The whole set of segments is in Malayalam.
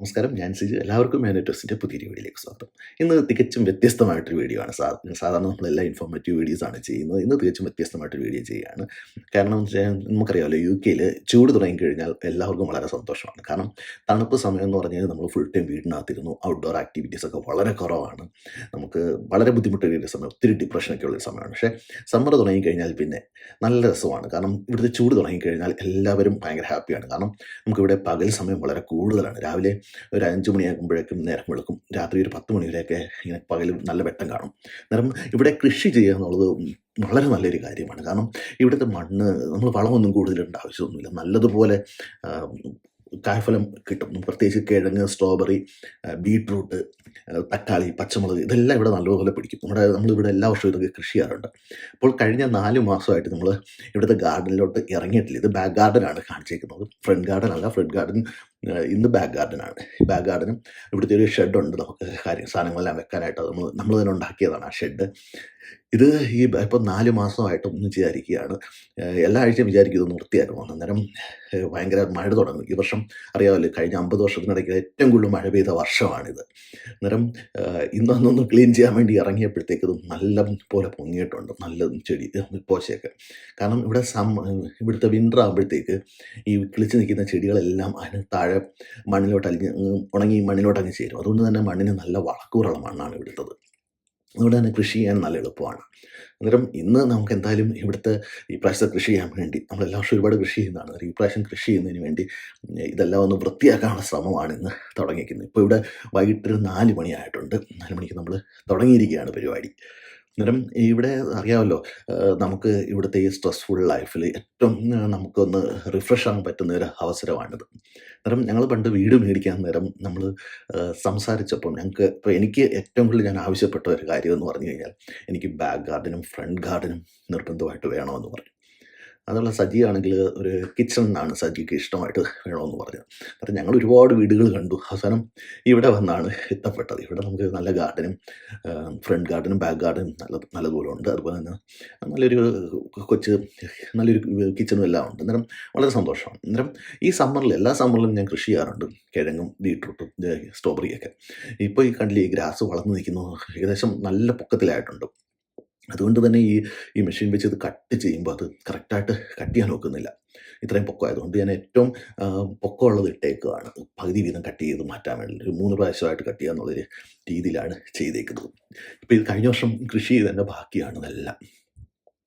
നമസ്കാരം ഞാൻ സിജു എല്ലാവർക്കും മാനറ്റോസിന്റെ പുതിയൊരു വീഡിയോയിലേക്ക് സ്വാഗതം. ഇന്ന് തികച്ചും വ്യത്യസ്തമായിട്ടൊരു വീഡിയോ ആണ്. സാധാരണ നമ്മളെല്ലാം ഇൻഫോർമേറ്റീവ് വീഡിയോസ് ആണ് ചെയ്യുന്നത്. ഇന്ന് തികച്ചും വ്യത്യസ്തമായിട്ടൊരു വീഡിയോ ചെയ്യുകയാണ്. കാരണം നമുക്കറിയാമല്ലോ യു കെയിൽ ചൂട് തുടങ്ങിക്കഴിഞ്ഞാൽ എല്ലാവർക്കും വളരെ സന്തോഷമാണ്. കാരണം തണുപ്പ് സമയം എന്ന് പറഞ്ഞാൽ നമ്മൾ ഫുൾ ടൈം വീടിനകത്തിരുന്നു. ഔട്ട്ഡോർ ആക്ടിവിറ്റീസ് ഒക്കെ വളരെ കുറവാണ്. നമുക്ക് വളരെ ബുദ്ധിമുട്ടേറിയ സമയം ഒത്തിരി ഡിപ്രഷനൊക്കെ ഉള്ളൊരു സമയമാണ്. പക്ഷേ സമ്മർ തുടങ്ങിക്കഴിഞ്ഞാൽ പിന്നെ നല്ല രസമാണ്. കാരണം ഇവിടുത്തെ ചൂട് തുടങ്ങിക്കഴിഞ്ഞാൽ എല്ലാവരും ഭയങ്കര ഹാപ്പിയാണ് കാരണം നമുക്കിവിടെ പകൽ സമയം വളരെ കൂടുതലാണ്. രാവിലെ ഒരു അഞ്ച് മണിയാകുമ്പോഴേക്കും നേരം വെളുക്കും. രാത്രി ഒരു പത്ത് മണി വരെയൊക്കെ ഇങ്ങനെ പകൽ നല്ല വെട്ടം കാണും. നേരം ഇവിടെ കൃഷി ചെയ്യുക എന്നുള്ളത് വളരെ നല്ലൊരു കാര്യമാണ്. കാരണം ഇവിടുത്തെ മണ്ണ് നമ്മൾ വളമൊന്നും കൂടുതലിടേണ്ട ആവശ്യമൊന്നുമില്ല. നല്ലതുപോലെ കായ്ഫലം കിട്ടും. പ്രത്യേകിച്ച് കിഴങ്ങ് സ്ട്രോബെറി ബീട്രൂട്ട് തക്കാളി പച്ചമുളക് ഇതെല്ലാം ഇവിടെ നല്ലപോലെ പിടിക്കും. നമ്മുടെ നമ്മളിവിടെ എല്ലാ വർഷവും ഇതൊക്കെ കൃഷി ചെയ്യാറുണ്ട്. അപ്പോൾ കഴിഞ്ഞ നാല് മാസമായിട്ട് നമ്മൾ ഇവിടുത്തെ ഗാർഡനിലോട്ട് ഇറങ്ങിയിട്ടില്ല. ഇത് ബാക്ക് ഗാർഡനാണ് കാണിച്ചേക്കുന്നത്. ഫ്രണ്ട് ഗാർഡൻ അല്ല ഫ്രണ്ട് ഗാർഡൻ ഇന്ന് ബാക്ക് ഗാർഡനാണ് ബാക്ക് ഗാർഡനും ഇവിടുത്തെ ഒരു ഷെഡുണ്ട് നമുക്ക് കാര്യം സാധനങ്ങളെല്ലാം വെക്കാനായിട്ട്. നമ്മൾ നമ്മൾ തന്നെ ഉണ്ടാക്കിയതാണ് ആ ഷെഡ് ഇത് ഈ ഇപ്പം നാല് മാസമായിട്ട് ഒന്നും വിചാരിക്കുകയാണ് എല്ലാ ആഴ്ചയും വിചാരിക്കും ഇതൊന്ന് വൃത്തിയാക്കണം അന്നേരം ഭയങ്കര മഴ തുടങ്ങും. ഈ വർഷം അറിയാമല്ലോ കഴിഞ്ഞ അമ്പത് വർഷത്തിനിടയ്ക്ക് ഏറ്റവും കൂടുതൽ മഴ പെയ്ത വർഷമാണിത്. അന്നേരം ഇന്നൊന്നൊന്ന് ക്ലീൻ ചെയ്യാൻ വേണ്ടി ഇറങ്ങിയപ്പോഴത്തേക്ക് ഇത് നല്ല പോലെ പൊങ്ങിയിട്ടുണ്ട്. നല്ല ചെടി പോശയൊക്കെ കാരണം ഇവിടെ സം ഇവിടുത്തെ വിന്റർ ആകുമ്പോഴത്തേക്ക് ഈ കിളിച്ച് നിൽക്കുന്ന ചെടികളെല്ലാം അതിന് താഴെ മണ്ണിലോട്ട് അലിഞ്ഞ് ഉണങ്ങി മണ്ണിലോട്ട് അങ്ങ് ചേരും. അതുകൊണ്ട് തന്നെ മണ്ണിന് നല്ല വളക്കൂറുള്ള മണ്ണാണ് ഇവിടുത്തത് അതുകൊണ്ട് തന്നെ കൃഷി ചെയ്യാൻ നല്ല എളുപ്പമാണ്. അന്നേരം ഇന്ന് നമുക്ക് എന്തായാലും ഇവിടുത്തെ ഈ പ്രാവശ്യത്തെ കൃഷി ചെയ്യാൻ വേണ്ടി നമ്മൾ എല്ലാ വർഷവും ഒരുപാട് കൃഷി ചെയ്യുന്നതാണ്. ഈ പ്രാവശ്യം കൃഷി ചെയ്യുന്നതിന് വേണ്ടി ഇതെല്ലാം ഒന്ന് വൃത്തിയാക്കാനുള്ള ശ്രമമാണ് ഇന്ന് തുടങ്ങിയിരിക്കുന്നത്. ഇപ്പോൾ ഇവിടെ വൈകിട്ടൊരു നാല് മണിയായിട്ടുണ്ട്. നാല് മണിക്ക് നമ്മൾ തുടങ്ങിയിരിക്കുകയാണ് പരിപാടി. അന്നേരം ഇവിടെ അറിയാമല്ലോ നമുക്ക് ഇവിടുത്തെ ഈ സ്ട്രെസ്ഫുൾ ലൈഫിൽ ഏറ്റവും നമുക്കൊന്ന് റിഫ്രഷ് ആകാൻ പറ്റുന്ന ഒരു അവസരമാണിത്. അന്നേരം ഞങ്ങൾ പണ്ട് വീട് മേടിക്കാൻ നേരം നമ്മൾ സംസാരിച്ചപ്പോൾ ഞങ്ങൾക്ക് ഇപ്പോൾ എനിക്ക് ഏറ്റവും കൂടുതൽ ഞാൻ ആവശ്യപ്പെട്ട ഒരു കാര്യം എന്ന് പറഞ്ഞു കഴിഞ്ഞാൽ എനിക്ക് ബാക്ക് ഗാർഡനും ഫ്രണ്ട് ഗാർഡനും നിർബന്ധമായിട്ട് വേണമെന്ന് പറഞ്ഞു. അതുള്ള സജിയാണെങ്കിൽ ഒരു കിച്ചണിനാണ് സജിക്ക് ഇഷ്ടമായിട്ട് വേണമെന്ന് പറഞ്ഞത്. അപ്പം ഞങ്ങൾ ഒരുപാട് വീടുകൾ കണ്ടു. അവസാനം ഇവിടെ വന്നാണ് എത്തപ്പെട്ടത്. ഇവിടെ നമുക്ക് നല്ല ഗാർഡനും ഫ്രണ്ട് ഗാർഡനും ബാക്ക് ഗാർഡനും നല്ല നല്ലതുപോലെ ഉണ്ട്. അതുപോലെ തന്നെ നല്ലൊരു കൊച്ച് നല്ലൊരു കിച്ചണും എല്ലാം ഉണ്ട്. അന്നേരം വളരെ സന്തോഷമാണ്. അന്നേരം ഈ സമ്മറിൽ എല്ലാ സമ്മറിലും ഞാൻ കൃഷി ചെയ്യാറുണ്ട്. കിഴങ്ങും ബീട്രൂട്ടും സ്ട്രോബെറിയൊക്കെ ഇപ്പോൾ ഈ കണ്ടിൽ ഈ ഗ്രാസ് വളർന്നു നിൽക്കുന്നു. ഏകദേശം നല്ല പൊക്കത്തിലായിട്ടുണ്ട്. അതുകൊണ്ട് തന്നെ ഈ ഈ മെഷീൻ വെച്ച് ഇത് കട്ട് ചെയ്യുമ്പോൾ അത് കറക്റ്റായിട്ട് കട്ട് ചെയ്യാൻ നോക്കുന്നില്ല. ഇത്രയും പൊക്കമായതുകൊണ്ട് ഞാൻ ഏറ്റവും പൊക്കമുള്ളത് ഇട്ടേക്കുകയാണ് പകുതി വീതം കട്ട് ചെയ്ത് മാറ്റാൻ വേണ്ടി ഒരു മൂന്ന് പ്രാവശ്യമായിട്ട് കട്ട് ചെയ്യുക എന്നുള്ളൊരു രീതിയിലാണ് ചെയ്തേക്കുന്നത്. ഇപ്പോൾ ഇത് കഴിഞ്ഞ വർഷം കൃഷി ചെയ്തതിന്റെ ബാക്കിയാണ് ഇതെല്ലാം.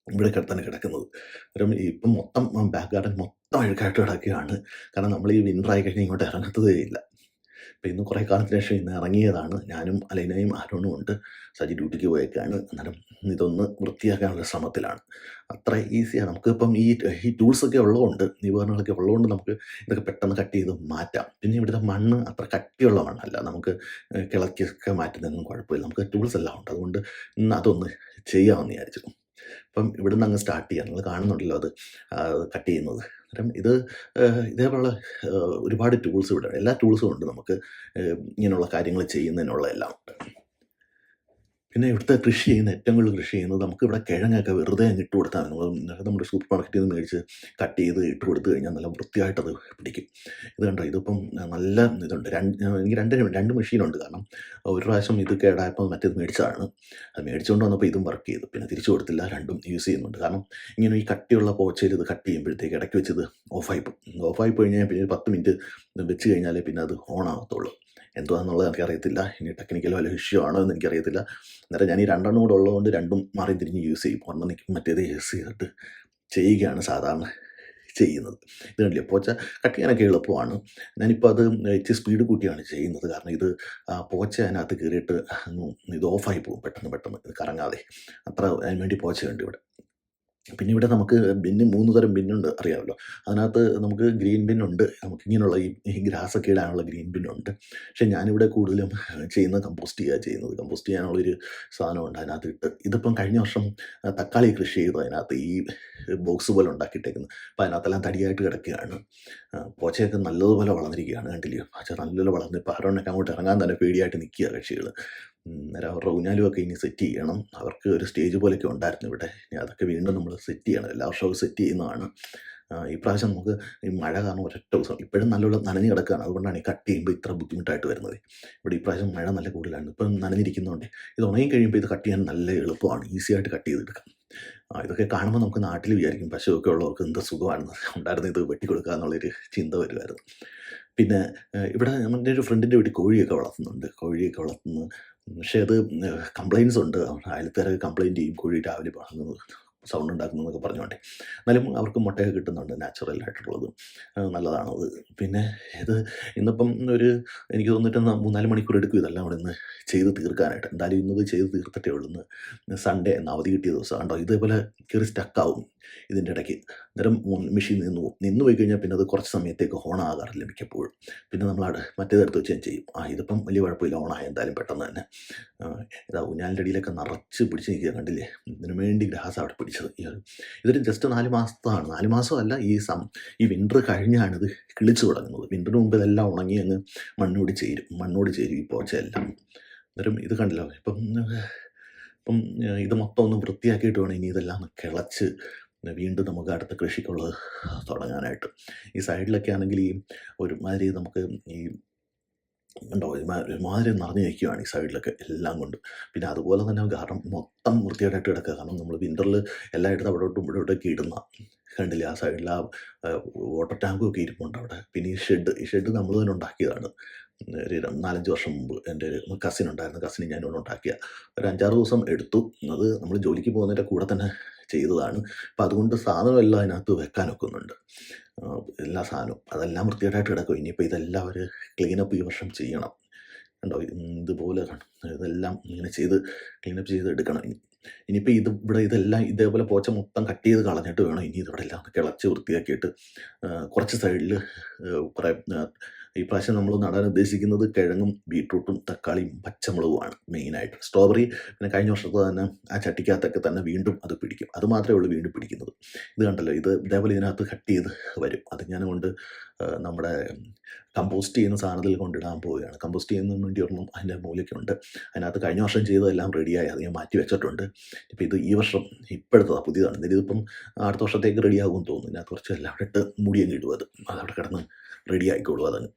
ഇവിടെ തന്നെ കിടക്കുന്നത്. കാരണം ഇപ്പം മൊത്തം ബാക്ക് ഗാർഡൻ മൊത്തം അഴുക്കായിട്ട് കിടക്കുകയാണ്. കാരണം നമ്മൾ ഈ വിന്റർ ആയി കഴിഞ്ഞാൽ ഇങ്ങോട്ട് ഇറങ്ങത്തതേ ഇല്ല. അപ്പം ഇന്ന് കുറേ കാലത്തിന് ശേഷം ഇന്ന് ഇറങ്ങിയതാണ്. ഞാനും അലൈനയും ആരോണും ഉണ്ട്. സജി ഡ്യൂട്ടിക്ക് പോയേക്കാണ്. അന്നേരം ഇതൊന്ന് വൃത്തിയാക്കാനുള്ള ശ്രമത്തിലാണ്. അത്ര ഈസിയാണ് നമുക്കിപ്പം ഈ ഈ ടൂൾസൊക്കെ ഉള്ളതുകൊണ്ട് നിവാരണങ്ങളൊക്കെ ഉള്ളതുകൊണ്ട് നമുക്ക് ഇതൊക്കെ പെട്ടെന്ന് കട്ട് ചെയ്ത് മാറ്റാം. പിന്നെ ഇവിടുത്തെ മണ്ണ് അത്ര കട്ടിയുള്ള മണ്ണല്ല. നമുക്ക് കിളക്കിയൊക്കെ മാറ്റുന്നതൊന്നും കുഴപ്പമില്ല. നമുക്ക് ടൂൾസ് എല്ലാം ഉണ്ട്. അതുകൊണ്ട് ഇന്ന് അതൊന്ന് ചെയ്യാമെന്ന് വിചാരിച്ചു. അപ്പം ഇവിടുന്ന് അങ്ങ് സ്റ്റാർട്ട് ചെയ്യാം. നിങ്ങൾ കാണുന്നുണ്ടല്ലോ അത് കട്ട് ചെയ്യുന്നത്. അന്നേരം ഇത് ഇതേപോലുള്ള ഒരുപാട് ടൂൾസ് ഇവിടെ എല്ലാ ടൂൾസും ഉണ്ട് നമുക്ക് ഇങ്ങനെയുള്ള കാര്യങ്ങൾ ചെയ്യുന്നതിനുള്ള എല്ലാം. ഉണ്ട് പിന്നെ ഇവിടുത്തെ കൃഷി ചെയ്യുന്ന ഏറ്റവും കൂടുതൽ കൃഷി ചെയ്യുന്നത് നമുക്ക് ഇവിടെ കിഴങ്ങൊക്കെ വെറുതെ അങ്ങ് ഇട്ട് കൊടുത്താൽ നമ്മൾ നമ്മുടെ സൂപ്പർ മാർക്കറ്റിൽ നിന്ന് മേടിച്ച് കട്ട് ചെയ്ത് ഇട്ട് കൊടുത്തു കഴിഞ്ഞാൽ നല്ല വൃത്തിയായിട്ട് അത് പിടിക്കും. ഇത് കണ്ടോ? ഇതിപ്പം നല്ല ഇതുണ്ട്. രണ്ട് എനിക്ക് രണ്ട് രണ്ട് മെഷീനുണ്ട് കാരണം ഒരു പ്രാവശ്യം ഇത് കേടായപ്പോൾ മറ്റേത് മേടിച്ചതാണ്. അത് മേടിച്ചുകൊണ്ട് വന്നപ്പോൾ ഇതും വർക്ക് ചെയ്തു. പിന്നെ തിരിച്ചു കൊടുത്തില്ല. രണ്ടും യൂസ് ചെയ്യുന്നുണ്ട്. കാരണം ഇങ്ങനെ ഈ കട്ടിയുള്ള പോച്ചയിൽ ഇത് കട്ട് ചെയ്യുമ്പോഴത്തേക്ക് ഇടയ്ക്ക് വെച്ചത് ഓഫായി പോകും ഓഫായി പോയി കഴിഞ്ഞാൽ പിന്നെ ഒരു പത്ത് മിനിറ്റ് വെച്ച് കഴിഞ്ഞാലേ പിന്നെ അത് ഓൺ ആവത്തുള്ളൂ. എന്തുവാന്നുള്ളത് എനിക്കറിയത്തില്ല. ഇനി ടെക്നിക്കൽ വല്ല ഇഷ്യൂ ആണോ എന്ന് എനിക്കറിയത്തില്ല. അന്നേരം ഞാൻ ഈ രണ്ടെണ്ണം കൂടെ ഉള്ളതുകൊണ്ട് രണ്ടും മാറി തിരിഞ്ഞ് യൂസ് ചെയ്യും. ഒരെണ്ണം നിൽക്കും മറ്റേത് യൂസ് ചെയ്തിട്ട് ചെയ്യുകയാണ് സാധാരണ ചെയ്യുന്നത്. ഇത് കണ്ടില്ല? പോച്ച കട്ട് ചെയ്യാനൊക്കെ എളുപ്പമാണ്. ഞാനിപ്പോൾ അത് ഇച്ചിരി സ്പീഡ് കൂട്ടിയാണ് ചെയ്യുന്നത്. കാരണം ഇത് പോച്ച അതിനകത്ത് കയറിയിട്ട് ഇത് ഓഫായി പോകും. പെട്ടെന്ന് പെട്ടെന്ന് ഇത് കറങ്ങാതെ. അത്ര അതിന് വേണ്ടി പോച്ചയുണ്ട് ഇവിടെ. പിന്നെ ഇവിടെ നമുക്ക് ബിന്ന് മൂന്ന് തരം ബിന്നുണ്ട് അറിയാമല്ലോ. അതിനകത്ത് നമുക്ക് ഗ്രീൻ ബിന്നുണ്ട് നമുക്ക് ഇങ്ങനെയുള്ള ഈ ഗ്രാസ് ഒക്കെ ഇടാനുള്ള ഗ്രീൻ ബിന്നുണ്ട് പക്ഷേ ഞാനിവിടെ കൂടുതലും ചെയ്യുന്ന കമ്പോസ്റ്റ് ചെയ്യുക ചെയ്യുന്നത്. കമ്പോസ്റ്റ് ചെയ്യാനുള്ളൊരു സാധനമുണ്ട് അതിനകത്ത് ഇട്ട് ഇതിപ്പം കഴിഞ്ഞ വർഷം തക്കാളി കൃഷി ചെയ്തു അതിനകത്ത്. ഈ ബോക്സ് പോലെ ഉണ്ടാക്കിയിട്ടേക്കുന്നത് അപ്പോൾ അതിനകത്തെല്ലാം തടിയായിട്ട് കിടക്കുകയാണ്. പോച്ചയൊക്കെ നല്ലതുപോലെ വളർന്നിരിക്കുകയാണ്. കണ്ടില്ലയോ പച്ച നല്ലപോലെ വളർന്ന്. ഇപ്പോൾ ആരോണൊക്കെ അങ്ങോട്ട് ഇറങ്ങാൻ തന്നെ പേടിയായിട്ട് നിൽക്കുക കക്ഷികൾ അന്നേരം അവരുടെ ഒക്കെ ഇനി സെറ്റ് ചെയ്യണം. അവർക്ക് ഒരു സ്റ്റേജ് പോലെയൊക്കെ ഉണ്ടായിരുന്നു ഇവിടെ. ഇനി അതൊക്കെ വീണ്ടും നമ്മൾ സെറ്റ് ചെയ്യണം. എല്ലാ വർഷവും സെറ്റ് ചെയ്യുന്നതാണ്. ഈ പ്രാവശ്യം നമുക്ക് ഈ മഴ കാരണം ഒരൊറ്റ ദിവസം ഇപ്പോഴും നല്ലോണം നനഞ്ഞ് കിടക്കുകയാണ്. അതുകൊണ്ടാണ് ഈ കട്ട് ചെയ്യുമ്പോൾ ഇത്ര ബുദ്ധിമുട്ടായിട്ട് വരുന്നത്. ഇവിടെ ഈ പ്രാവശ്യം മഴ നല്ല കൂടുതലാണ്. ഇപ്പം നനഞ്ഞിരിക്കുന്നതുകൊണ്ട് ഇത് ഉണങ്ങി കഴിയുമ്പോൾ ഇത് കട്ട് ചെയ്യാൻ നല്ല എളുപ്പമാണ്. ഈസി ആയിട്ട് കട്ട് ചെയ്തെടുക്കാം. ഇതൊക്കെ കാണുമ്പോൾ നമുക്ക് നാട്ടിൽ വിചാരിക്കും പശുവൊക്കെ ഉള്ളവർക്ക് എന്ത് സുഖമാണെന്ന്. ഉണ്ടായിരുന്നു ഇത് വെട്ടിക്കൊടുക്കുക എന്നുള്ളൊരു ചിന്ത വരുമായിരുന്നു. പിന്നെ ഇവിടെ നമ്മുടെ ഒരു ഫ്രണ്ടിന്റെ വീട്ടിൽ കോഴിയൊക്കെ വളർത്തുന്നുണ്ട്. കോഴിയൊക്കെ വളർത്തുന്നു. പക്ഷേ അത് കംപ്ലയിൻസ് ഉണ്ട്. അയൽക്കാരൊക്കെ കംപ്ലയിന്റ് ചെയ്യും. കോഴി രാവിലെ പറഞ്ഞു സൗണ്ട് ഉണ്ടാക്കുന്നു എന്നൊക്കെ പറഞ്ഞുകൊണ്ട്. എന്നാലും അവർക്ക് മുട്ടയൊക്കെ കിട്ടുന്നുണ്ട് നാച്ചുറൽ ആയിട്ടുള്ളത്. നല്ലതാണത് പിന്നെ ഇത് ഇന്നിപ്പം ഒരു എനിക്ക് തോന്നിയിട്ട് മൂന്നാൽ മണിക്കൂർ എടുക്കും ഇതെല്ലാം അവിടെ നിന്ന് ചെയ്ത് തീർക്കാനായിട്ട്. എന്തായാലും ഇന്നത് ചെയ്ത് തീർത്തിട്ടേ ഉള്ളൂ. സൺഡേ എന്ന് അവധി കിട്ടിയ ദിവസം. കണ്ടോ? ഇതേപോലെ കയറി സ്റ്റക്കാവും ഇതിന്റെ ഇടയ്ക്ക്. അന്നേരം മെഷീൻ നിന്ന് പോകും നിന്ന് പോയി കഴിഞ്ഞാൽ പിന്നെ അത് കുറച്ച് സമയത്തേക്ക് ഓൺ ആകാറില്ല മിക്കപ്പോഴും പിന്നെ നമ്മൾ അവിടെ മറ്റേതെടുത്ത് വെച്ച് ഞാൻ ചെയ്യും. ആ ഇതിപ്പം വലിയ കുഴപ്പമില്ല ഓണായ എന്തായാലും പെട്ടെന്ന് തന്നെ. ഇതാ ഊഞ്ഞാലിന്റെ അടിയിലൊക്കെ നിറച്ച് പിടിച്ച് നിൽക്കുക കണ്ടില്ലേ? ഇതിനു വേണ്ടി ഗ്രാസ് അവിടെ പിടിച്ചത്. ഇതൊരു ജസ്റ്റ് നാല് മാസത്താണ്. നാല് മാസമല്ല ഈ സം ഈ വിന്റർ കഴിഞ്ഞാണ് ഇത് കിളിച്ചു തുടങ്ങുന്നത്. വിന്ററിന് മുമ്പ് ഇതെല്ലാം ഉണങ്ങി അങ്ങ് മണ്ണോട് ചേരും. മണ്ണോട് ചേരും ഈ പോച്ചയെല്ലാം അന്നേരം ഇത് കണ്ടല്ലോ. ഇപ്പം ഇപ്പം ഇത് മൊത്തം ഒന്ന് വൃത്തിയാക്കിയിട്ട് വേണം ഇനി ഇതെല്ലാം ഒന്ന് കിളച്ച് വീണ്ടും നമുക്ക് അടുത്ത കൃഷിക്കുള്ളത് തുടങ്ങാനായിട്ട്. ഈ സൈഡിലൊക്കെ ആണെങ്കിൽ ഈ ഒരുമാതിരി നമുക്ക് ഈ ഉണ്ടോ? ഒരുമാ- ഒരുമാതിരി നിറഞ്ഞു നിൽക്കുകയാണ് ഈ സൈഡിലൊക്കെ എല്ലാം കൊണ്ട്. പിന്നെ അതുപോലെ തന്നെ കാരണം മൊത്തം വൃത്തിയായിട്ട് കിടക്കുക. കാരണം നമ്മൾ വിന്ററിൽ എല്ലായിടത്തും അവിടോട്ടും ഇവിടോട്ടൊക്കെ ഇടുന്ന കണ്ടില്ല? ആ സൈഡിൽ ആ വാട്ടർ ടാങ്കും ഒക്കെ ഇരിപ്പുണ്ട് അവിടെ. പിന്നെ ഈ ഷെഡ് ഈ ഷെഡ് നമ്മൾ തന്നെ ഉണ്ടാക്കിയതാണ്. ഒരു നാലഞ്ച് വർഷം മുമ്പ് എന്റെ ഒരു കസിൻ ഉണ്ടായിരുന്നു. കസിന് ഞാനിവിടെ ഉണ്ടാക്കിയ. ഒരു അഞ്ചാറ് ദിവസം എടുത്തു. അത് നമ്മൾ ജോലിക്ക് പോകുന്നതിന്റെ കൂടെ തന്നെ ചെയ്തതാണ്. അപ്പം അതുകൊണ്ട് സാധനമെല്ലാം അതിനകത്ത് വെക്കാൻ ഒക്കുന്നുണ്ട് എല്ലാ സാധനവും. അതെല്ലാം വൃത്തികേടായിട്ട് കിടക്കും. ഇനിയിപ്പോൾ ഇതെല്ലാം ഒരു ക്ലീനപ്പ് ഈ വർഷം ചെയ്യണം. കണ്ടോ? ഇതുപോലെ ഇതെല്ലാം ഇങ്ങനെ ചെയ്ത് ക്ലീനപ്പ് ചെയ്ത് എടുക്കണം. ഇനി ഇനിയിപ്പോൾ ഇത് ഇവിടെ ഇതെല്ലാം ഇതേപോലെ പോച്ച മൊത്തം കട്ട് ചെയ്ത് കളഞ്ഞിട്ട് വേണം ഇനി ഇതിവിടെ എല്ലാം കിളച്ച് വൃത്തിയാക്കിയിട്ട് കുറച്ച് സൈഡിൽ കുറേ ഈ പ്രാവശ്യം നമ്മൾ നടാൻ ഉദ്ദേശിക്കുന്നത് കിഴങ്ങും ബീട്രൂട്ടും തക്കാളിയും പച്ചമുളകുമാണ് മെയിനായിട്ട്. സ്ട്രോബെറി പിന്നെ കഴിഞ്ഞ വർഷത്തെ തന്നെ ആ ചട്ടിക്കകത്തൊക്കെ തന്നെ വീണ്ടും അത് പിടിക്കും. അത് മാത്രമേ ഉള്ളൂ വീണ്ടും പിടിക്കുന്നത്. ഇത് കണ്ടല്ലോ ഇത് ഇതേപോലെ ഇതിനകത്ത് കട്ട് ചെയ്ത് വരും. അത് ഞാൻ കൊണ്ട് നമ്മുടെ കമ്പോസ്റ്റ് ചെയ്യുന്ന സാധനത്തിൽ കൊണ്ടിടാൻ പോവുകയാണ്. കമ്പോസ്റ്റ് ചെയ്യുന്നതിന് വേണ്ടി ഒരെണ്ണം അതിന്റെ മൂലയ്ക്കുണ്ട്. അതിനകത്ത് കഴിഞ്ഞ വർഷം ചെയ്തതെല്ലാം റെഡിയായി അത് ഞാൻ മാറ്റി വെച്ചിട്ടുണ്ട്. ഇപ്പോൾ ഇത് ഈ വർഷം ഇപ്പോഴത്തതാണ് പുതിയതാണ്. എന്തായാലും ഇതിപ്പം അടുത്ത വർഷത്തേക്ക് റെഡിയാകുമെന്ന് തോന്നുന്നു. ഇതിനകത്ത് കുറച്ച് എല്ലാം ഇട്ട് മുടിയങ്ങ് ഇടും അത്. അതവിടെ കിടന്ന് റെഡി ആയിക്കോളും അതങ്ങ്.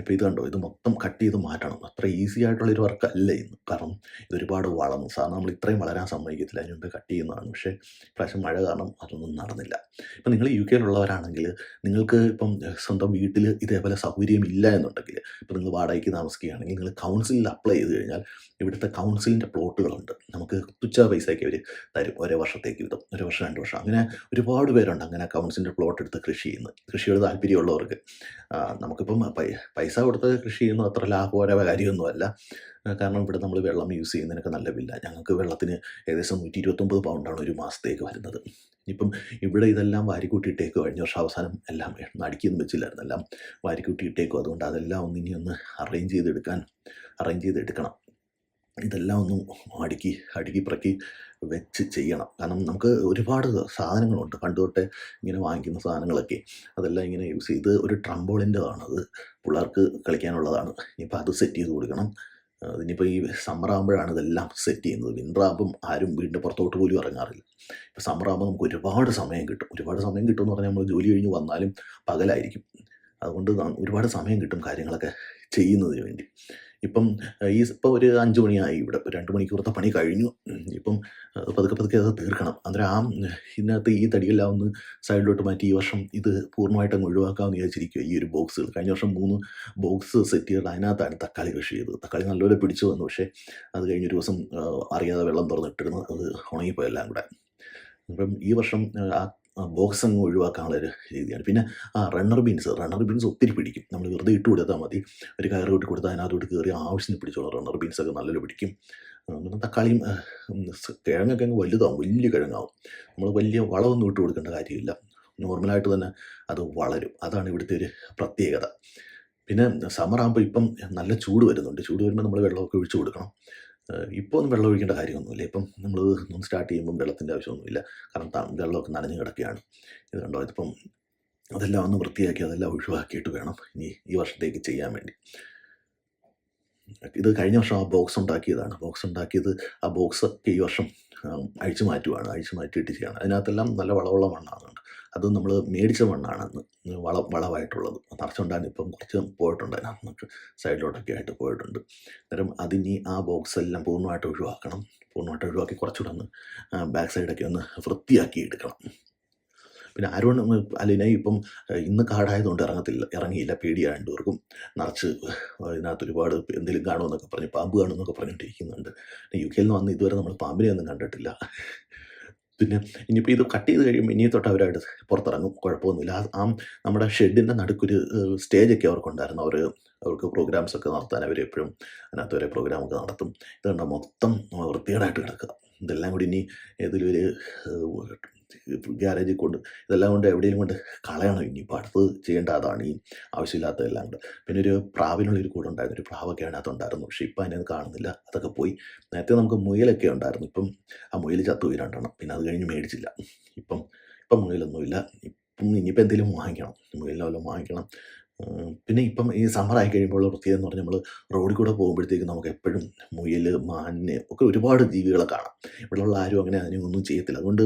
ഇപ്പോൾ ഇത് കണ്ടോ? ഇത് മൊത്തം കട്ട് ചെയ്ത് മാറ്റണം. അത്ര ഈസി ആയിട്ടുള്ളൊരു വർക്ക് അല്ല ഇന്ന്. കാരണം ഇതൊരുപാട് വളർന്നു. സാധാരണ നമ്മൾ ഇത്രയും വളരാൻ സമ്മതിക്കത്തില്ല. അതിന് കട്ട് ചെയ്യുന്നതാണ്. പക്ഷേ പ്രാവശ്യം മഴ കാരണം അതൊന്നും നടന്നില്ല. ഇപ്പം നിങ്ങൾ യു കെയിലുള്ളവരാണെങ്കിൽ നിങ്ങൾക്ക് ഇപ്പം സ്വന്തം വീട്ടിൽ ഇതേപോലെ സൗകര്യം ഇല്ല എന്നുണ്ടെങ്കിൽ ഇപ്പം നിങ്ങൾ വാടകയ്ക്ക് താമസിക്കുകയാണെങ്കിൽ നിങ്ങൾ കൗൺസിലിൽ അപ്ലൈ ചെയ്ത് കഴിഞ്ഞാൽ ഇവിടുത്തെ കൗൺസിലിന്റെ പ്ലോട്ടുകളുണ്ട് നമുക്ക് തുച്ഛ പൈസയ്ക്ക് അവർ തരും. ഒരേ വർഷത്തേക്ക് വിധം ഒരു വർഷം രണ്ട് വർഷം. അങ്ങനെ ഒരുപാട് പേരുണ്ട് അങ്ങനെ കൗൺസിലിന്റെ പ്ലോട്ട് എടുത്ത് കൃഷി ചെയ്യുന്നത്. കൃഷിയോട് താല്പര്യമുള്ളവർക്ക്. നമുക്കിപ്പം പൈസ കൊടുത്ത് കൃഷി ചെയ്യുന്നത് അത്ര ലാഭകരമായ കാര്യമൊന്നുമല്ല. കാരണം ഇവിടെ നമ്മൾ വെള്ളം യൂസ് ചെയ്യുന്നതിനൊക്കെ നല്ല ബില്ല ഞങ്ങൾക്ക് വെള്ളത്തിന് ഏകദേശം നൂറ്റി ഇരുപത്തൊമ്പത് പൗണ്ടാണ് ഒരു മാസത്തേക്ക് വരുന്നത്. ഇപ്പം ഇവിടെ ഇതെല്ലാം വാരിക്കൂട്ടിയിട്ടേക്ക്. കഴിഞ്ഞ വർഷം അവസാനം എല്ലാം അടുക്കിയൊന്നും വെച്ചില്ലായിരുന്നു. എല്ലാം വാരിക്കൂട്ടിയിട്ടേക്കും. അതുകൊണ്ട് അതെല്ലാം ഒന്ന് ഇനി ഒന്ന് അറേഞ്ച് ചെയ്തെടുക്കാൻ അറേഞ്ച് ചെയ്തെടുക്കണം. ഇതെല്ലാം ഒന്ന് അടുക്കി അടുക്കി പറക്കി വെച്ച് ചെയ്യണം. കാരണം നമുക്ക് ഒരുപാട് സാധനങ്ങളുണ്ട്. പണ്ട് തൊട്ടേ ഇങ്ങനെ വാങ്ങിക്കുന്ന സാധനങ്ങളൊക്കെ. അതെല്ലാം ഇങ്ങനെ യൂസ് ചെയ്ത് ഒരു ട്രംബോളിന്റെതാണ്. അത് പിള്ളേർക്ക് കളിക്കാനുള്ളതാണ്. ഇനിയിപ്പോൾ അത് സെറ്റ് ചെയ്ത് കൊടുക്കണം. ഇനിയിപ്പോൾ ഈ സമ്മർ ആകുമ്പോഴാണ് ഇതെല്ലാം സെറ്റ് ചെയ്യുന്നത്. വിന്റർ ആകുമ്പം ആരും വീടിന്റെ പുറത്തോട്ട് പോലും ഇറങ്ങാറില്ല. ഇപ്പോൾ സമ്മർ ആകുമ്പോൾ നമുക്ക് ഒരുപാട് സമയം കിട്ടും. ഒരുപാട് സമയം കിട്ടും എന്ന് പറഞ്ഞാൽ നമ്മൾ ജോലി കഴിഞ്ഞ് വന്നാലും പകലായിരിക്കും. അതുകൊണ്ട് ഒരുപാട് സമയം കിട്ടും കാര്യങ്ങളൊക്കെ ചെയ്യുന്നതിന് വേണ്ടി. ഇപ്പം ഈ ഇപ്പോൾ ഒരു അഞ്ച് മണിയായി. ഇവിടെ രണ്ട് മണിക്കൂറത്തെ പണി കഴിഞ്ഞു. ഇപ്പം പതുക്കെ പതുക്കെ അത് തീർക്കണം. അന്നേരം ആ ഇതിനകത്ത് ഈ തടിയെല്ലാം ഒന്ന് സൈഡിലോട്ട് മാറ്റി ഈ വർഷം ഇത് പൂർണമായിട്ട് ഒഴിവാക്കാമെന്ന് വിചാരിച്ചിരിക്കുക ഈ ഒരു ബോക്സുകൾ. കഴിഞ്ഞ വർഷം മൂന്ന് ബോക്സ് സെറ്റ് ചെയ്തിട്ട് അതിനകത്താണ് തക്കാളി കൃഷി ചെയ്തത്. തക്കാളി നല്ലപോലെ പിടിച്ചു വന്നു. പക്ഷേ അത് കഴിഞ്ഞൊരു ദിവസം അറിയാതെ വെള്ളം തുറന്നിട്ടിരുന്നു. അത് ഉണങ്ങിപ്പോയെല്ലാം കൂടെ. അപ്പം ഈ വർഷം ആ ബോക്സ് അങ്ങ് ഒഴിവാക്കാനുള്ള ഒരു രീതിയാണ്. പിന്നെ ആ റണ്ണർ ബീൻസ് റണ്ണർ ബീൻസ് ഒത്തിരി പിടിക്കും. നമ്മൾ വെറുതെ ഇട്ട് കൊടുത്താൽ മതി. ഒരു കയറ് ഇട്ട് കൊടുത്താൽ അതിനകത്തോട്ട് കയറി ആവശ്യത്തിന് പിടിച്ചോളാം. റണ്ണർ ബീൻസ് ഒക്കെ നല്ലപോലെ പിടിക്കും. പിന്നെ തക്കാളിയും കിഴങ്ങൊക്കെ അങ്ങ് വലുതാവും. വലിയ കിഴങ്ങാവും. നമ്മൾ വലിയ വളമൊന്നും ഇട്ട് കൊടുക്കേണ്ട കാര്യമില്ല. നോർമലായിട്ട് തന്നെ അത് വളരും. അതാണ് ഇവിടുത്തെ ഒരു പ്രത്യേകത. പിന്നെ സമ്മർ ആകുമ്പോൾ ഇപ്പം നല്ല ചൂട് വരുന്നുണ്ട്. ചൂട് വരുമ്പോൾ നമ്മൾ വെള്ളമൊക്കെ ഒഴിച്ചു കൊടുക്കണം. ഇപ്പോൾ ഒന്നും വെള്ളം ഒഴിക്കേണ്ട കാര്യമൊന്നുമില്ല. ഇപ്പം നമ്മൾ ഒന്ന് സ്റ്റാർട്ട് ചെയ്യുമ്പം വെള്ളത്തിന്റെ ആവശ്യമൊന്നുമില്ല. കാരണം വെള്ളമൊക്കെ നനഞ്ഞു കിടക്കുകയാണ്. ഇത് കണ്ടോ ഇതിപ്പം അതെല്ലാം ഒന്ന് വൃത്തിയാക്കി അതെല്ലാം ഒഴിവാക്കിയിട്ട് വേണം ഇനി ഈ വർഷത്തേക്ക് ചെയ്യാൻ വേണ്ടി. ഇത് കഴിഞ്ഞ വർഷം ആ ബോക്സ് ഉണ്ടാക്കിയതാണ്. ബോക്സ് ഉണ്ടാക്കിയത് ആ ബോക്സ് ഈ വർഷം അഴിച്ചു മാറ്റുവാണ്. അഴിച്ചു മാറ്റിയിട്ട് ചെയ്യണം അതിനകത്തെല്ലാം നല്ല വളവുള്ള മണ്ണാണ് അത് നമ്മൾ മേടിച്ച മണ്ണാണ് അന്ന്. വള വളമായിട്ടുള്ളത്. നിറച്ചുണ്ടായിരുന്നു ഇപ്പം കുറച്ച് പോയിട്ടുണ്ട്. അതിനകത്ത് സൈഡിലോട്ടൊക്കെ ആയിട്ട് പോയിട്ടുണ്ട്. അന്നേരം അതിനി ആ ബോക്സ് എല്ലാം പൂർണമായിട്ട് ഒഴിവാക്കണം. പൂർണമായിട്ട് ഒഴിവാക്കി കുറച്ചുകൂടെ ഒന്ന് ബാക്ക് സൈഡൊക്കെ ഒന്ന് വൃത്തിയാക്കി എടുക്കണം. പിന്നെ ആരോണ് അല്ലെ ഇപ്പം ഇന്ന് കാടായതുകൊണ്ട് ഇറങ്ങത്തില്ല ഇറങ്ങിയില്ല. പേടിയായവർക്കും നിറച്ച് ഇതിനകത്ത് ഒരുപാട് എന്തെങ്കിലും കാണുമെന്നൊക്കെ പറഞ്ഞ് പാമ്പ് കാണുമെന്നൊക്കെ പറഞ്ഞുകൊണ്ടിരിക്കുന്നുണ്ട്. യു കെയിൽ നിന്ന് വന്ന് ഇതുവരെ നമ്മൾ പാമ്പിനെ ഒന്നും കണ്ടിട്ടില്ല. പിന്നെ ഇനിയിപ്പോൾ ഇത് കട്ട് ചെയ്ത് കഴിയുമ്പോൾ ഇനി തൊട്ട് അവരായിട്ട് പുറത്തിറങ്ങും. കുഴപ്പമൊന്നുമില്ല. ആ- നമ്മുടെ ഷെഡിന്റെ നടുക്കൊരു സ്റ്റേജൊക്കെ അവർക്കുണ്ടായിരുന്നു. അവർ അവർക്ക് പ്രോഗ്രാംസ് ഒക്കെ നടത്താൻ അവർ എപ്പോഴും അതിനകത്ത് വരെ പ്രോഗ്രാമൊക്കെ നടത്തും. ഇതുകൊണ്ട് മൊത്തം വൃത്തികേടായിട്ട് കിടക്കുക. ഇതെല്ലാം കൂടി ഇനി ഒരു ഗ്യാരേജിൽ കൊണ്ട് ഇതെല്ലാം കൊണ്ട് എവിടെയും കൊണ്ട് കളയണം. ഇനിയിപ്പോൾ അടുത്ത് ചെയ്യേണ്ട അതാണ്. ഈ ആവശ്യമില്ലാത്തതെല്ലാം കൊണ്ട്. പിന്നെ ഒരു പ്രാവിനുള്ളൊരു കൂടെ ഉണ്ടായിരുന്നു. ഒരു പ്രാവൊക്കെ അതിനകത്ത് ഉണ്ടായിരുന്നു. പക്ഷേ ഇപ്പം അതിനകത്ത് കാണുന്നില്ല. അതൊക്കെ പോയി. നേരത്തെ നമുക്ക് മുയലൊക്കെ ഉണ്ടായിരുന്നു. ഇപ്പം ആ മുയൽ ചത്തുപോയി രണ്ടെണ്ണം. പിന്നെ അത് കഴിഞ്ഞ് മേടിച്ചില്ല. ഇപ്പം ഇപ്പം മുയലൊന്നുമില്ല. ഇപ്പം ഇനിയിപ്പോൾ എന്തെങ്കിലും വാങ്ങിക്കണം. വല്ലതും വാങ്ങിക്കണം. പിന്നെ ഇപ്പം ഈ സമ്മർ ആയി കഴിയുമ്പോൾ പ്രത്യേകത എന്ന് പറഞ്ഞാൽ നമ്മൾ റോഡിൽ കൂടെ പോകുമ്പോഴത്തേക്ക് നമുക്ക് എപ്പോഴും മുയൽ മാന് ഒക്കെ ഒരുപാട് ജീവികളെ കാണാം. ഇവിടെയുള്ള ആരും അങ്ങനെ അതിനൊന്നും ചെയ്യത്തില്ല. അതുകൊണ്ട്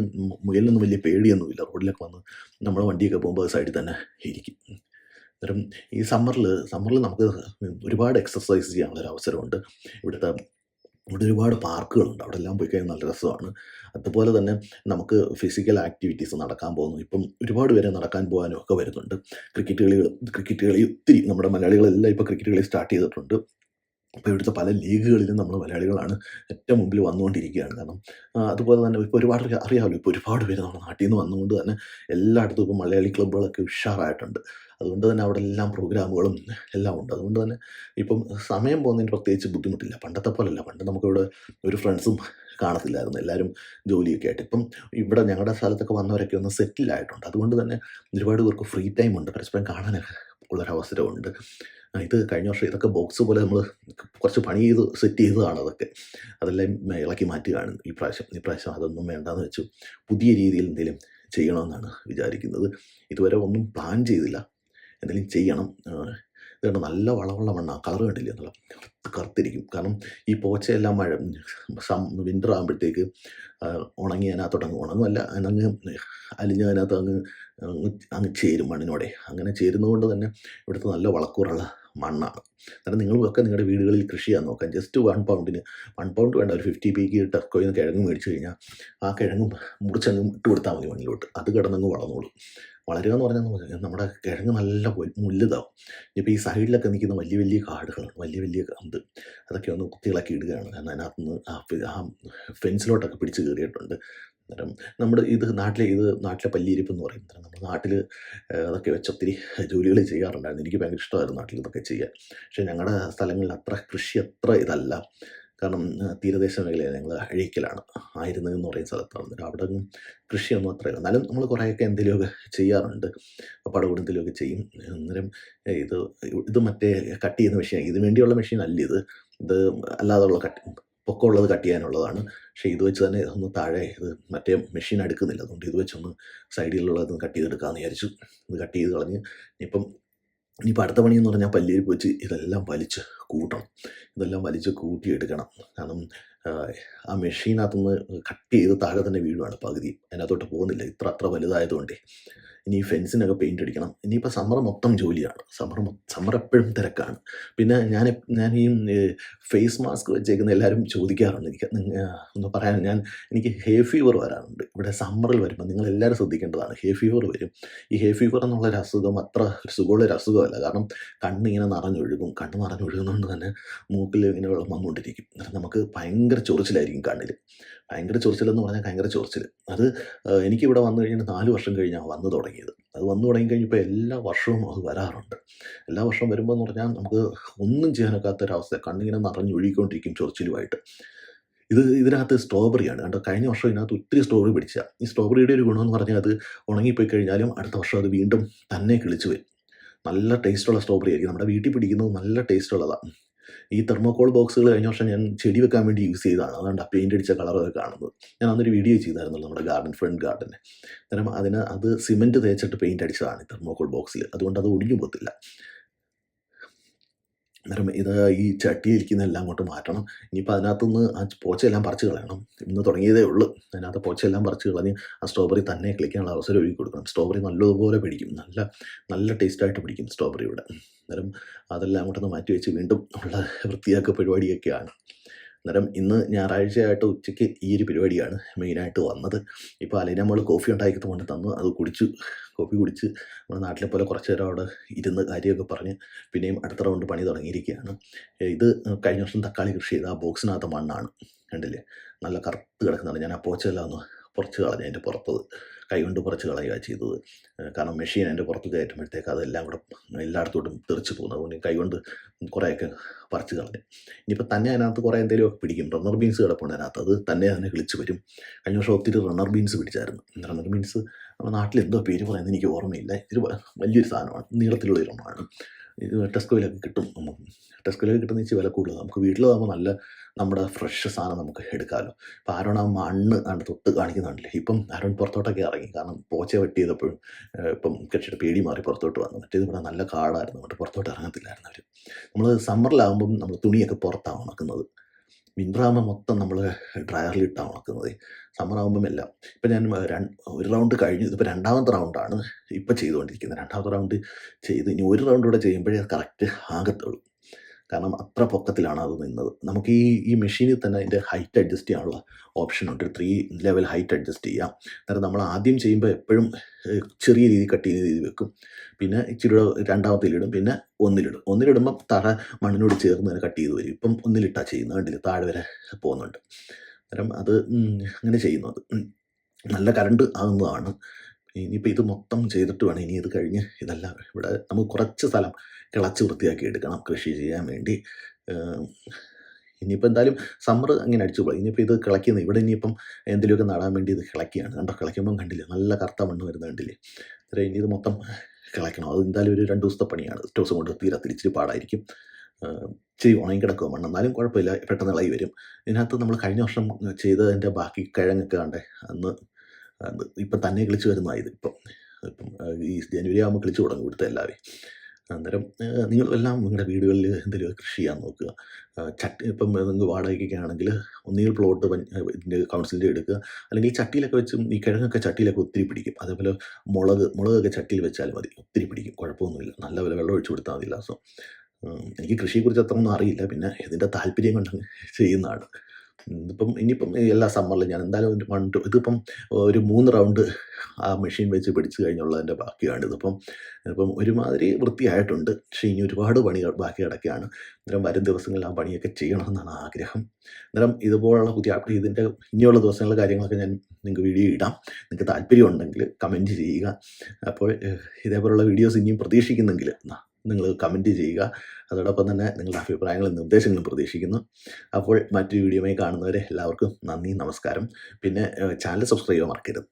മുയലൊന്നും വലിയ പേടിയൊന്നുമില്ല. റോഡിലൊക്കെ വന്ന് നമ്മൾ വണ്ടിയൊക്കെ പോകുമ്പോൾ സൈഡിൽ തന്നെ ഇരിക്കും. അന്നേരം ഈ സമ്മറിൽ സമ്മറിൽ നമുക്ക് ഒരുപാട് എക്സസൈസ് ചെയ്യാനുള്ളൊരു അവസരമുണ്ട് ഇവിടുത്തെ ഇവിടെ ഒരുപാട് പാർക്കുകളുണ്ട്. അവിടെ എല്ലാം പോയി കഴിഞ്ഞാൽ നല്ല രസമാണ്. അതുപോലെ തന്നെ നമുക്ക് ഫിസിക്കൽ ആക്ടിവിറ്റീസ് നടക്കാൻ പോകുന്നു. ഇപ്പം ഒരുപാട് പേരെ നടക്കാൻ പോകാനും ഒക്കെ വരുന്നുണ്ട്. ക്രിക്കറ്റ് കളികൾ ക്രിക്കറ്റ് കളി ഒത്തിരി നമ്മുടെ മലയാളികളെല്ലാം ഇപ്പോൾ ക്രിക്കറ്റ് കളി സ്റ്റാർട്ട് ചെയ്തിട്ടുണ്ട്. അപ്പോൾ ഇവിടുത്തെ പല ലീഗുകളിലും നമ്മൾ മലയാളികളാണ് ഏറ്റവും മുമ്പിൽ വന്നുകൊണ്ടിരിക്കുകയാണ്. കാരണം അതുപോലെ തന്നെ ഇപ്പോൾ ഒരുപാട് അറിയാമല്ലോ ഇപ്പോൾ ഒരുപാട് പേര് നമ്മുടെ നാട്ടിൽ നിന്ന് വന്നുകൊണ്ട് തന്നെ എല്ലായിടത്തും ഇപ്പോൾ മലയാളി ക്ലബ്ബുകളൊക്കെ ഉഷാറായിട്ടുണ്ട്. അതുകൊണ്ട് തന്നെ അവിടെ എല്ലാം പ്രോഗ്രാമുകളും എല്ലാം ഉണ്ട്. അതുകൊണ്ട് തന്നെ ഇപ്പം സമയം പോകുന്നതിന് പ്രത്യേകിച്ച് ബുദ്ധിമുട്ടില്ല. പണ്ടത്തെ പോലല്ല. പണ്ട് നമുക്കിവിടെ ഒരു ഫ്രണ്ട്സും കാണത്തില്ലായിരുന്നു. എല്ലാവരും ജോലിയൊക്കെ ആയിട്ട്. ഇപ്പം ഇവിടെ ഞങ്ങളുടെ സ്ഥലത്തൊക്കെ വന്നവരൊക്കെ ഒന്ന് സെറ്റിലായിട്ടുണ്ട് അതുകൊണ്ട് തന്നെ ഒരുപാട് പേർക്ക് ഫ്രീ ടൈം ഉണ്ട്. പരസ്പരം കാണാനൊക്കെ ഉള്ളൊരവസരമുണ്ട് ഇത് കഴിഞ്ഞ വർഷം ഇതൊക്കെ ബോക്സ് പോലെ നമ്മൾ കുറച്ച് പണി ചെയ്ത് സെറ്റ് ചെയ്തതാണ് അതൊക്കെ. അതെല്ലാം ഇളക്കി മാറ്റുകയാണ്. ഈ പ്രാവശ്യം ഈ പ്രാവശ്യം അതൊന്നും വേണ്ടാന്ന് വെച്ചു. പുതിയ രീതിയിൽ എന്തെങ്കിലും ചെയ്യണമെന്നാണ് വിചാരിക്കുന്നത്. ഇതുവരെ ഒന്നും പ്ലാൻ ചെയ്തില്ല. എന്തെങ്കിലും ചെയ്യണം. ഇതുകൊണ്ട് നല്ല വളമുള്ള മണ്ണാണ് കളർ കണ്ടില്ലേ? നല്ല കറുത്തിരിക്കും. കാരണം ഈ പോച്ചയെല്ലാം മഴ വിന്റർ ആകുമ്പോഴത്തേക്ക് ഉണങ്ങി അതിനകത്തോട്ട് അങ്ങ് ഉണങ്ങുമല്ല അതിനങ്ങ് അലിഞ്ഞ് അതിനകത്ത് അങ്ങ് അങ്ങ് ചേരും മണ്ണിനോടെ. അങ്ങനെ ചേരുന്നതുകൊണ്ട് തന്നെ ഇവിടുത്തെ നല്ല വളക്കൂറുള്ള മണ്ണാണ് കാരണം നിങ്ങളുമൊക്കെ നിങ്ങളുടെ വീടുകളിൽ കൃഷി ചെയ്യാൻ നോക്കാം. ജസ്റ്റ് വൺ പൗണ്ടിന് വൺ പൗണ്ട് വേണ്ട. ഒരു ഫിഫ്റ്റി പി ടെർക്കോയിൽ നിന്ന് കിഴങ്ങ് മേടിച്ച് കഴിഞ്ഞാൽ ആ കിഴങ്ങ് മുറിച്ചങ്ങ് ഇട്ട് കൊടുത്താൽ മതി മണ്ണിലോട്ട്. അത് കിടന്നങ്ങ് വളർന്നോളും. വളരുക എന്ന് പറഞ്ഞാൽ നമ്മുടെ കിഴങ്ങ് നല്ല മുല്ലതാവും. ഇപ്പോൾ ഈ സൈഡിലൊക്കെ നിൽക്കുന്ന വലിയ വലിയ കാടുകളാണ്. വലിയ വലിയ അന്ത് അതൊക്കെ ഒന്ന് കുത്തിയിളക്കി ഇടുകയാണ്. കാരണം അതിനകത്ത് നിന്ന് ആ ഫെൻസിലോട്ടൊക്കെ പിടിച്ച് കയറിയിട്ടുണ്ട്. അന്നേരം നമ്മുടെ ഇത് നാട്ടിലെ ഇത് നാട്ടിലെ പല്ലിയിരിപ്പ് എന്ന് പറയും. നമ്മുടെ നാട്ടിൽ അതൊക്കെ വെച്ച് ഒത്തിരി ജോലികൾ ചെയ്യാറുണ്ടായിരുന്നു. എനിക്ക് ഭയങ്കര ഇഷ്ടമായിരുന്നു നാട്ടിൽ ഇതൊക്കെ ചെയ്യാൻ. പക്ഷേ ഞങ്ങളുടെ സ്ഥലങ്ങളിൽ അത്ര കൃഷി അത്ര ഇതല്ല. കാരണം തീരദേശ മേഖലയാണ് ഞങ്ങൾ അഴീക്കലാണ്. ആയിരുന്നു എന്ന് പറയുന്ന സ്ഥലത്താണ്. അവിടെ കൃഷിയൊന്നും അത്രയില്ല എന്നാലും നമ്മൾ കുറേയൊക്കെ എന്തെങ്കിലുമൊക്കെ ചെയ്യാറുണ്ട്. പടകൂടത്തിലൊക്കെ ചെയ്യും. അന്നേരം ഇത് ഇത് മറ്റേ കട്ട് ചെയ്യുന്ന മെഷീൻ ഇതിന് വേണ്ടിയുള്ള മെഷീൻ അല്ല ഇത്. ഇത് അല്ലാതെയുള്ള കട്ട് പൊക്കമുള്ളത് കട്ട് ചെയ്യാനുള്ളതാണ്. പക്ഷേ ഇത് വെച്ച് തന്നെ ഒന്ന് താഴെ ഇത് മറ്റേ മെഷീൻ എടുക്കുന്നില്ല അതുകൊണ്ട് ഇത് വെച്ചൊന്ന് സൈഡിലുള്ളത് കട്ട് ചെയ്തെടുക്കാമെന്ന് വിചാരിച്ചു. ഇത് കട്ട് ചെയ്ത് കളഞ്ഞ് ഇനിയിപ്പം ഇനിയിപ്പോൾ അടുത്ത പണി എന്ന് പറഞ്ഞാൽ പല്ലിയിൽ വെച്ച് ഇതെല്ലാം വലിച്ച് കൂട്ടണം. ഇതെല്ലാം വലിച്ച് കൂട്ടിയെടുക്കണം കാരണം ആ, ആ മെഷീനകത്തുനിന്ന് കട്ട് ചെയ്ത് താഴെ തന്നെ വീഴുവാണ് പകുതി. അതിനകത്തോട്ട് പോകുന്നില്ല. ഇത്ര അത്ര വലുതായതുകൊണ്ടേ. ഇനി ഫെൻസിനൊക്കെ പെയിന്റ് അടിക്കണം. ഇനിയിപ്പോൾ സമ്മർ മൊത്തം ജോലിയാണ്. സമ്മർ സമ്മർ എപ്പോഴും തിരക്കാണ്. പിന്നെ ഞാൻ ഞാൻ ഈ ഫേസ് മാസ്ക് വെച്ചേക്കുന്ന എല്ലാവരും ചോദിക്കാറുണ്ട്. എനിക്ക് ഒന്ന് പറയാൻ ഞാൻ എനിക്ക് ഹേ ഫീവർ വരാറുണ്ട്. ഇവിടെ സമ്മറിൽ വരുമ്പോൾ നിങ്ങൾ എല്ലാവരും ശ്രദ്ധിക്കേണ്ടതാണ്. ഹേ ഫീവർ വരും. ഈ ഹേ ഫീവർ എന്നുള്ള ഒരു അസുഖം അത്ര സുഖമുള്ള ഒരു അസുഖമല്ല. കാരണം കണ്ണ് ഇങ്ങനെ നിറഞ്ഞൊഴുകും. കണ്ണ് നിറഞ്ഞൊഴുകുന്നതുകൊണ്ട് തന്നെ മൂക്കിൽ ഇങ്ങനെ വെള്ളം വന്നുകൊണ്ടിരിക്കും നമുക്ക് ഭയങ്കര ചൊറിച്ചിലായിരിക്കും കണ്ണിൽ ഭയങ്കര ചൊറിച്ചിലെന്ന് പറഞ്ഞാൽ ഭയങ്കര ചൊറിച്ചിൽ അത് എനിക്കിവിടെ വന്നു കഴിഞ്ഞാൽ നാല് വർഷം കഴിഞ്ഞാണ് വന്നു തുടങ്ങിയത്. അത് വന്നു തുടങ്ങി കഴിഞ്ഞപ്പോൾ എല്ലാ വർഷവും അത് വരാറുണ്ട്. എല്ലാ വർഷവും വരുമ്പോൾ എന്ന് പറഞ്ഞാൽ നമുക്ക് ഒന്നും ചെയ്യാനൊക്കാത്തൊരവസ്ഥ കണ്ണിങ്ങനെ നിറഞ്ഞൊഴുകിക്കൊണ്ടിരിക്കും ചൊറിച്ചിലുമായിട്ട്. ഇത് ഇതിനകത്ത് സ്ട്രോബെറിയാണ്. കണ്ടോ കഴിഞ്ഞ വർഷം ഇതിനകത്ത് ഒത്തിരി സ്ട്രോബെറി പിടിച്ച. ഈ സ്ട്രോബെറിയുടെ ഒരു ഗുണമെന്ന് പറഞ്ഞാൽ അത് ഉണങ്ങിപ്പോയി കഴിഞ്ഞാലും അടുത്ത വർഷം അത് വീണ്ടും തന്നെ കിളിച്ചു വരും. നല്ല ടേസ്റ്റുള്ള സ്ട്രോബെറി ആയിരിക്കും. നമ്മുടെ വീട്ടിൽ പിടിക്കുന്നത് നല്ല ടേസ്റ്റ് ഉള്ളതാണ് ഈ തെർമോകോൾ ബോക്സുകൾ കഴിഞ്ഞ വർഷം ഞാൻ ചെടി വെക്കാൻ വേണ്ടി യൂസ് ചെയ്തതാണ്. അതുകൊണ്ട് ആ പെയിന്റ് അടിച്ച കളറൊക്കെ കാണുന്നത്. ഞാൻ അന്നൊരു വീഡിയോ ചെയ്തായിരുന്നല്ലോ നമ്മുടെ ഗാർഡൻ ഫ്രണ്ട് ഗാർഡനെ അന്നേരം അതിന് അത് സിമെന്റ് തേച്ചിട്ട് പെയിന്റ് അടിച്ചതാണ് ഈ തെർമോകോൾ ബോക്സിൽ അതുകൊണ്ട് അത് ഒടിഞ്ഞു പോകത്തില്ല. അന്നേരം ഇത് ഈ ചട്ടിയിരിക്കുന്നതെല്ലാം അങ്ങോട്ട് മാറ്റണം. ഇനിയിപ്പോൾ അതിനകത്തുനിന്ന് ആ പോച്ചയെല്ലാം പറിച്ച് കളയണം. ഇന്ന് തുടങ്ങിയതേ ഉള്ളൂ. അതിനകത്ത് പോച്ചയെല്ലാം പറിച്ച് കളഞ്ഞ് ആ സ്ട്രോബെറി തന്നെ കളിക്കാനുള്ള അവസരം ഒരുക്കി കൊടുക്കണം. സ്ട്രോബെറി നല്ലതുപോലെ പിടിക്കും. നല്ല നല്ല ടേസ്റ്റായിട്ട് പിടിക്കും സ്ട്രോബെറി ഇവിടെ. അന്നേരം അതെല്ലാം അങ്ങോട്ടൊന്ന് മാറ്റി വെച്ച് വീണ്ടും ഉള്ള വൃത്തിയാക്ക പരിപാടിയൊക്കെയാണ്. അന്നേരം ഇന്ന് ഞായറാഴ്ചയായിട്ട് ഉച്ചയ്ക്ക് ഈ ഒരു പരിപാടിയാണ് മെയിനായിട്ട് വന്നത്. ഇപ്പോൾ അലൈന നമ്മൾ കോഫി ഉണ്ടാക്കിയിട്ട് കൊണ്ട് തന്നു. അത് കുടിച്ച്. കോഫി കുടിച്ച് നമ്മുടെ നാട്ടിലെ പോലെ കുറച്ച് നേരം അവിടെ ഇരുന്ന് കാര്യമൊക്കെ പറഞ്ഞ് പിന്നെയും അടുത്ത റൗണ്ട് പണി തുടങ്ങിയിരിക്കുകയാണ്. ഇത് കഴിഞ്ഞ വർഷം തക്കാളി കൃഷി ചെയ്ത ആ ബോക്സിനകത്ത് മണ്ണാണ്. കണ്ടില്ലേ? നല്ല കറുത്ത് കിടക്കുന്നതാണ് ഞാൻ ആ പോച്ചെല്ലാം ഒന്ന് പുറച്ച് കളഞ്ഞു അതിന്റെ പുറത്ത് കൈകൊണ്ട് കുറച്ച് കളയുക ചെയ്തത്. കാരണം മെഷീൻ അതിന്റെ പുറത്ത് കയറ്റുമ്പോഴത്തേക്ക് അതെല്ലാം കൂടെ എല്ലായിടത്തോട്ടും തെറിച്ച് പോകുന്നത്. അതുകൊണ്ട് കൈകൊണ്ട് കുറേയൊക്കെ പറിച്ച് കളഞ്ഞു. ഇനിയിപ്പോൾ തന്നെ അതിനകത്ത് കുറേ എന്തെങ്കിലും ഒക്കെ പിടിക്കും. റണ്ണർ ബീൻസ് കിടപ്പുണ്ട് അതിനകത്ത്. അത് തന്നെ തന്നെ കിളിച്ച് വരും. കഴിഞ്ഞ വർഷം ഒത്തിരി റണ്ണർ ബീൻസ് പിടിച്ചായിരുന്നു. റണ്ണർ ബീൻസ് നമ്മുടെ നാട്ടിൽ എന്തോ പേര് പറയുന്നത് എനിക്ക് ഓർമ്മയില്ല. ഇത് വ- വലിയൊരു സാധനമാണ്. നീളത്തിലുള്ള ഒരു ഒരെണ്ണമാണ് ഇത് ടെസ്കോയിലൊക്കെ കിട്ടും നമുക്ക്. ടെസ്കോയിലൊക്കെ കിട്ടുന്ന ഇച്ചിരി വില കൂടുതൽ നമുക്ക് വീട്ടിലാകുമ്പോൾ നല്ല നമ്മുടെ ഫ്രഷ് സാധനം നമുക്ക് എടുക്കാമല്ലോ അപ്പം ആരോൺ ആ മണ്ണ് ആണ് തൊട്ട് കാണിക്കുന്നുണ്ടല്ലേ. ഇപ്പം ആരോൺ പുറത്തോട്ടൊക്കെ ഇറങ്ങി. കാരണം പോച്ച വെട്ടി ചെയ്തപ്പോഴും ഇപ്പം കൃഷിയുടെ പേടി മാറി പുറത്തോട്ട് വന്നു. മറ്റേത് ഇവിടെ നല്ല കാടായിരുന്നു. അതുകൊണ്ട് പുറത്തോട്ട് ഇറങ്ങത്തില്ലായിരുന്നു അവർ നമ്മൾ സമ്മറിലാകുമ്പം നമ്മൾ തുണിയൊക്കെ പുറത്താണ് ഉണക്കുന്നത്. വിന്ററാകുമ്പോൾ മൊത്തം നമ്മൾ ഡ്രയറിലിട്ടാണ് ഉണക്കുന്നത്. സമ്മർ ആകുമ്പം എല്ലാം. ഇപ്പം ഞാൻ ഒരു റൗണ്ട് കഴിഞ്ഞു. ഇതിപ്പോൾ രണ്ടാമത്തെ റൗണ്ടാണ് ഇപ്പം ചെയ്തുകൊണ്ടിരിക്കുന്നത്. രണ്ടാമത്തെ റൗണ്ട് ചെയ്ത് ഇനി ഒരു റൗണ്ട് കൂടെ ചെയ്യുമ്പോഴേ കറക്റ്റ് ആകത്തുള്ളൂ. കാരണം അത്ര പൊക്കത്തിലാണ് അത് നിന്നത്. നമുക്ക് ഈ ഈ മെഷീനിൽ തന്നെ അതിന്റെ ഹൈറ്റ് അഡ്ജസ്റ്റ് ചെയ്യാനുള്ള ഓപ്ഷൻ ഉണ്ട്. ത്രീ ലെവൽ ഹൈറ്റ് അഡ്ജസ്റ്റ് ചെയ്യാം. അന്നേരം നമ്മൾ ആദ്യം ചെയ്യുമ്പോൾ എപ്പോഴും ചെറിയ രീതി കട്ട് ചെയ്ത് രീതി വെക്കും. പിന്നെ ഇച്ചിരി രണ്ടാമത്തിലിടും പിന്നെ ഒന്നിലിടും. ഒന്നിലിടുമ്പോൾ താഴെ മണ്ണിനോട് ചേർന്ന് കട്ട് ചെയ്ത് വരും. ഇപ്പം ഒന്നിലിട്ടാ ചെയ്യുന്നത് കണ്ടില്ല? താഴെ വരെ പോകുന്നുണ്ട്. അന്നേരം അത് അങ്ങനെ ചെയ്യുന്നത്. നല്ല കറണ്ട് ആകുന്നതാണ് ഇനിയിപ്പോൾ ഇത് മൊത്തം ചെയ്തിട്ട് വേണം ഇനി ഇത് കഴിഞ്ഞ് ഇതല്ല. ഇവിടെ നമുക്ക് കുറച്ച് സ്ഥലം കിളച്ച് വൃത്തിയാക്കി എടുക്കണം കൃഷി ചെയ്യാൻ വേണ്ടി. ഇനിയിപ്പോൾ എന്തായാലും സമ്മർ അങ്ങനെ അടിച്ചു പോയി. ഇനിയിപ്പോൾ ഇത് കിളയ്ക്കുന്നത് ഇവിടെ ഇനിയിപ്പം എന്തെങ്കിലുമൊക്കെ നടാൻ വേണ്ടി ഇത് കിളയ്ക്കുകയാണ്. കണ്ടോ? കിളയ്ക്കുമ്പം കണ്ടില്ലേ? നല്ല കറുത്ത മണ്ണ് വരുന്നത് കണ്ടില്ലേ? അന്നേരം ഇനി ഇത് മൊത്തം കിളയ്ക്കണം. അത് എന്തായാലും ഒരു രണ്ട് ദിവസത്തെ പണിയാണ്. ദിവസം കൊണ്ട് തീരെ തിരിച്ചിരി പാടായിരിക്കും. ഇച്ചിരി ഉണങ്ങി കിടക്കുക മണ്ണ്. എന്നാലും കുഴപ്പമില്ല. പെട്ടെന്ന് ഇളകി വരും. ഇതിനകത്ത് നമ്മൾ കഴിഞ്ഞ വർഷം ചെയ്തതിന്റെ ബാക്കി കിഴങ്ങൊക്കെ കണ്ടേ? അന്ന് ഇപ്പം തന്നെ കിളിച്ച് വരുന്നതായത് ഇപ്പം. ഇപ്പം ഈ ജനുവരി ആകുമ്പോൾ കളിച്ച് തുടങ്ങും ഇവിടുത്തെ എല്ലാവരും അന്നേരം നിങ്ങൾ എല്ലാം നിങ്ങളുടെ വീടുകളിൽ എന്തെങ്കിലും കൃഷി ചെയ്യാൻ നോക്കുക. ചട്ടി ഇപ്പം നിങ്ങൾക്ക് വാടകയ്ക്കൊക്കെ ആണെങ്കിൽ ഒന്നുകിൽ പ്ലോട്ട് ഇതിന്റെ കൗൺസിലിന്റെ എടുക്കുക. അല്ലെങ്കിൽ ചട്ടിയിലൊക്കെ വെച്ചും ഈ കിഴങ്ങൊക്കെ ചട്ടിയിലൊക്കെ ഒത്തിരി പിടിക്കും. അതേപോലെ മുളക് മുളകൊക്കെ ചട്ടിയിൽ വെച്ചാൽ മതി. ഒത്തിരി പിടിക്കും. കുഴപ്പമൊന്നുമില്ല. നല്ല പോലെ വെള്ളം ഒഴിച്ചു കൊടുത്താൽ മതി ലാസം എനിക്ക് കൃഷിയെക്കുറിച്ച് അത്രയൊന്നും അറിയില്ല. പിന്നെ ഇതിന്റെ താല്പര്യം കൊണ്ട് ചെയ്യുന്നതാണ്. ഇപ്പം ഇനിയിപ്പം എല്ലാ സമ്മറിലും ഞാൻ എന്തായാലും ഒരു വൺ ടു ഇതിപ്പം ഒരു മൂന്ന് റൗണ്ട് ആ മെഷീൻ വെച്ച് പിടിച്ചു കഴിഞ്ഞുള്ളതിന്റെ ബാക്കിയാണ് ഇതിപ്പം ഇപ്പം ഒരുമാതിരി വൃത്തിയായിട്ടുണ്ട്. പക്ഷേ ഇനി ഒരുപാട് പണികൾ ബാക്കി കിടക്കുകയാണ്. അന്നേരം വരും ദിവസങ്ങളിൽ ആ പണിയൊക്കെ ചെയ്യണമെന്നാണ് ആഗ്രഹം. അന്നേരം ഇതുപോലുള്ള പുതിയ അപ്ഡേറ്റ് ഇതിന്റെ ഇനിയുള്ള ദിവസങ്ങളിലെ കാര്യങ്ങളൊക്കെ ഞാൻ നിങ്ങൾക്ക് വീഡിയോ ഇടാം. നിങ്ങൾക്ക് താല്പര്യം ഉണ്ടെങ്കിൽ കമന്റ് ചെയ്യുക. അപ്പോൾ ഇതേപോലുള്ള വീഡിയോസ് ഇനിയും പ്രതീക്ഷിക്കുന്നെങ്കിൽ നിങ്ങൾ കമന്റ് ചെയ്യുക. അതോടൊപ്പം തന്നെ നിങ്ങളുടെ അഭിപ്രായങ്ങളും നിർദ്ദേശങ്ങളും പ്രതീക്ഷിക്കുന്നു. അപ്പോൾ മറ്റൊരു വീഡിയോയുമായി കാണുന്നവരെ എല്ലാവർക്കും നന്ദി നമസ്കാരം. പിന്നെ ചാനൽ സബ്സ്ക്രൈബ് ചെയ്യാൻ മറക്കരുത്.